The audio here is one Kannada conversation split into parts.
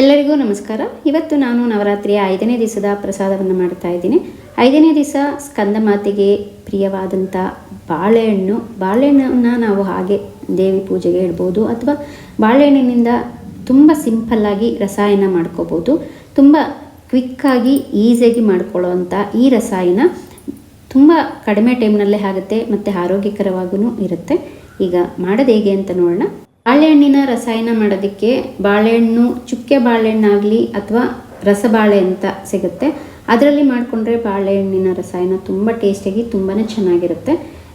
ಎಲ್ಲರಿಗೂ ನಮಸ್ಕಾರ. ಇವತ್ತು ನಾನು ನವರಾತ್ರಿಯ ಐದನೇ ದಿವಸದ ಪ್ರಸಾದವನ್ನು ಮಾಡ್ತಾ ಇದ್ದೀನಿ. ಐದನೇ ದಿವಸ ಸ್ಕಂದ ಮಾತೆಗೆ ಪ್ರಿಯವಾದಂಥ ಬಾಳೆಹಣ್ಣು. ಬಾಳೆಹಣ್ಣನ್ನು ನಾವು ಹಾಗೆ ದೇವಿ ಪೂಜೆಗೆ ಇಡ್ಬೋದು ಅಥವಾ ಬಾಳೆಹಣ್ಣಿನಿಂದ ತುಂಬ ಸಿಂಪಲ್ಲಾಗಿ ರಸಾಯನ ಮಾಡ್ಕೋಬೋದು. ತುಂಬ ಕ್ವಿಕ್ಕಾಗಿ ಈಸಿಯಾಗಿ ಮಾಡ್ಕೊಳ್ಳೋವಂಥ ಈ ರಸಾಯನ ತುಂಬ ಕಡಿಮೆ ಟೈಮ್ನಲ್ಲೇ ಆಗುತ್ತೆ, ಮತ್ತು ಆರೋಗ್ಯಕರವಾಗೂ ಇರುತ್ತೆ. ಈಗ ಮಾಡೋದು ಹೇಗೆ ಅಂತ ನೋಡೋಣ. ಬಾಳೆಹಣ್ಣಿನ ರಸಾಯನ ಮಾಡೋದಕ್ಕೆ ಬಾಳೆಹಣ್ಣು, ಚುಕ್ಕೆ ಬಾಳೆಹಣ್ಣಾಗಲಿ ಅಥವಾ ರಸಬಾಳೆ ಅಂತ ಸಿಗುತ್ತೆ. ಅದರಲ್ಲಿ ಮಾಡಿಕೊಂಡ್ರೆ ಬಾಳೆಹಣ್ಣಿನ ರಸಾಯನ ತುಂಬ ಟೇಸ್ಟಿಯಾಗಿ ತುಂಬಾ ಚೆನ್ನಾಗಿರುತ್ತೆ.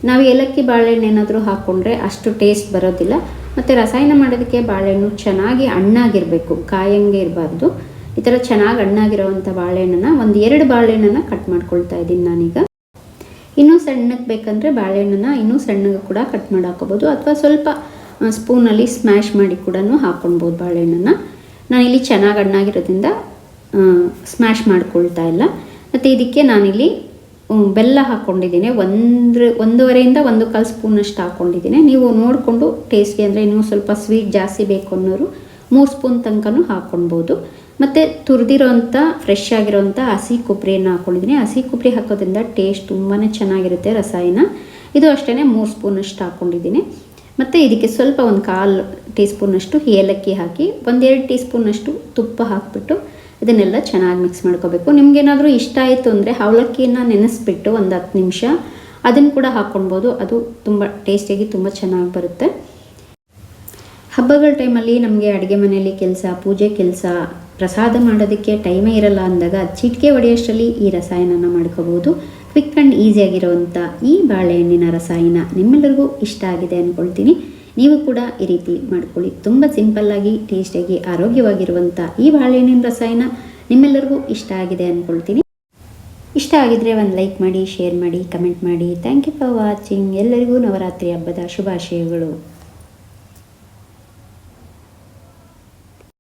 ನಾವು ಏಲಕ್ಕಿ ಬಾಳೆಹಣ್ಣು ಏನಾದರೂ ಹಾಕ್ಕೊಂಡ್ರೆ ಅಷ್ಟು ಟೇಸ್ಟ್ ಬರೋದಿಲ್ಲ. ಮತ್ತು ರಸಾಯನ ಮಾಡೋದಕ್ಕೆ ಬಾಳೆಹಣ್ಣು ಚೆನ್ನಾಗಿ ಹಣ್ಣಾಗಿರಬೇಕು, ಕಾಯಂಗೆ ಇರಬಾರ್ದು. ಈ ಥರ ಚೆನ್ನಾಗಿ ಹಣ್ಣಾಗಿರೋವಂಥ ಬಾಳೆಹಣ್ಣನ್ನು ಒಂದು ಎರಡು ಬಾಳೆಹಣ್ಣನ್ನು ಕಟ್ ಮಾಡ್ಕೊಳ್ತಾ ಇದ್ದೀನಿ ನಾನೀಗ. ಇನ್ನೂ ಸಣ್ಣಕ್ಕೆ ಬೇಕಂದರೆ ಬಾಳೆಹಣ್ಣನ್ನು ಇನ್ನೂ ಸಣ್ಣಗೆ ಕೂಡ ಕಟ್ ಮಾಡಿ ಹಾಕೋಬೋದು ಅಥವಾ ಸ್ವಲ್ಪ ಸ್ಪೂನಲ್ಲಿ ಸ್ಮ್ಯಾಶ್ ಮಾಡಿ ಕೂಡ ಹಾಕ್ಕೊಳ್ಬೋದು ಬಾಳೆಹಣ್ಣನ್ನು. ನಾನಿಲ್ಲಿ ಚೆನ್ನಾಗಿ ಹಣ್ಣಾಗಿರೋದ್ರಿಂದ ಸ್ಮ್ಯಾಶ್ ಮಾಡ್ಕೊಳ್ತಾ ಇಲ್ಲ. ಮತ್ತು ಇದಕ್ಕೆ ನಾನಿಲ್ಲಿ ಬೆಲ್ಲ ಹಾಕ್ಕೊಂಡಿದ್ದೀನಿ ಒಂದ್ರ, ಒಂದೂವರೆಯಿಂದ ಒಂದು ಕಾಲು ಸ್ಪೂನಷ್ಟು ಹಾಕ್ಕೊಂಡಿದ್ದೀನಿ ನೀವು ನೋಡಿಕೊಂಡು ಟೇಸ್ಟಿ ಅಂದರೆ ಇನ್ನೂ ಸ್ವಲ್ಪ ಸ್ವೀಟ್ ಜಾಸ್ತಿ ಬೇಕು ಅನ್ನೋರು ಮೂರು ಸ್ಪೂನ್ ತನಕನೂ ಹಾಕ್ಕೊಳ್ಬೋದು ಮತ್ತು ತುರಿದಿರೋಂಥ, ಫ್ರೆಶ್ ಆಗಿರೋಂಥ ಹಸಿ ಕೊಬ್ಬರಿಯನ್ನು ಹಾಕ್ಕೊಂಡಿದ್ದೀನಿ ಹಸಿ ಕೊಬ್ಬರಿ ಹಾಕೋದ್ರಿಂದ ಟೇಸ್ಟ್ ತುಂಬಾ ಚೆನ್ನಾಗಿರುತ್ತೆ ರಸಾಯನ. ಇದು ಅಷ್ಟೇ ಮೂರು ಸ್ಪೂನಷ್ಟು ಹಾಕ್ಕೊಂಡಿದ್ದೀನಿ ಮತ್ತು ಇದಕ್ಕೆ ಸ್ವಲ್ಪ ಒಂದು ಕಾಲು ಟೀ ಸ್ಪೂನಷ್ಟು ಏಲಕ್ಕಿ ಹಾಕಿ, ಒಂದೆರಡು ಟೀ ಸ್ಪೂನಷ್ಟು ತುಪ್ಪ ಹಾಕಿಬಿಟ್ಟು ಇದನ್ನೆಲ್ಲ ಚೆನ್ನಾಗಿ ಮಿಕ್ಸ್ ಮಾಡ್ಕೋಬೇಕು. ನಿಮಗೇನಾದರೂ ಇಷ್ಟ ಆಯಿತು ಅಂದರೆ ಅವಲಕ್ಕಿಯನ್ನು ನೆನೆಸ್ಬಿಟ್ಟು ಒಂದು ಹತ್ತು ನಿಮಿಷ ಅದನ್ನು ಕೂಡ ಹಾಕ್ಕೊಳ್ಬೋದು. ಅದು ತುಂಬ ಟೇಸ್ಟಿಯಾಗಿ ತುಂಬ ಚೆನ್ನಾಗಿ ಬರುತ್ತೆ. ಹಬ್ಬಗಳ ಟೈಮಲ್ಲಿ ನಮಗೆ ಅಡುಗೆ ಮನೆಯಲ್ಲಿ ಕೆಲಸ, ಪೂಜೆ ಕೆಲಸ, ಪ್ರಸಾದ ಮಾಡೋದಕ್ಕೆ ಟೈಮೇ ಇರಲ್ಲ ಅಂದಾಗ ಚಿಟಿಕೆ ಹೊಡೆಯೋಷ್ಟರಲ್ಲಿ ಈ ರಸಾಯನನ ಮಾಡ್ಕೋಬೋದು. ಕ್ವಿಕ್ ಆ್ಯಂಡ್ ಈಸಿಯಾಗಿರುವಂಥ ಈ ಬಾಳೆಹಣ್ಣಿನ ರಸಾಯನ ನಿಮ್ಮೆಲ್ಲರಿಗೂ ಇಷ್ಟ ಆಗಿದೆ ಅಂದ್ಕೊಳ್ತೀನಿ ನೀವು ಕೂಡ ಈ ರೀತಿ ಮಾಡ್ಕೊಳ್ಳಿ. ತುಂಬ ಸಿಂಪಲ್ಲಾಗಿ ಟೇಸ್ಟಿಯಾಗಿ ಆರೋಗ್ಯವಾಗಿರುವಂಥ ಈ ಬಾಳೆಹಣ್ಣಿನ ರಸಾಯನ ನಿಮ್ಮೆಲ್ಲರಿಗೂ ಇಷ್ಟ ಆಗಿದೆ ಅಂದ್ಕೊಳ್ತೀನಿ ಇಷ್ಟ ಆಗಿದ್ರೆ ಒಂದು ಲೈಕ್ ಮಾಡಿ ಶೇರ್ ಮಾಡಿ ಕಮೆಂಟ್ ಮಾಡಿ. ಥ್ಯಾಂಕ್ ಯು ಫಾರ್ ವಾಚಿಂಗ್ ಎಲ್ಲರಿಗೂ ನವರಾತ್ರಿ ಹಬ್ಬದ ಶುಭಾಶಯಗಳು.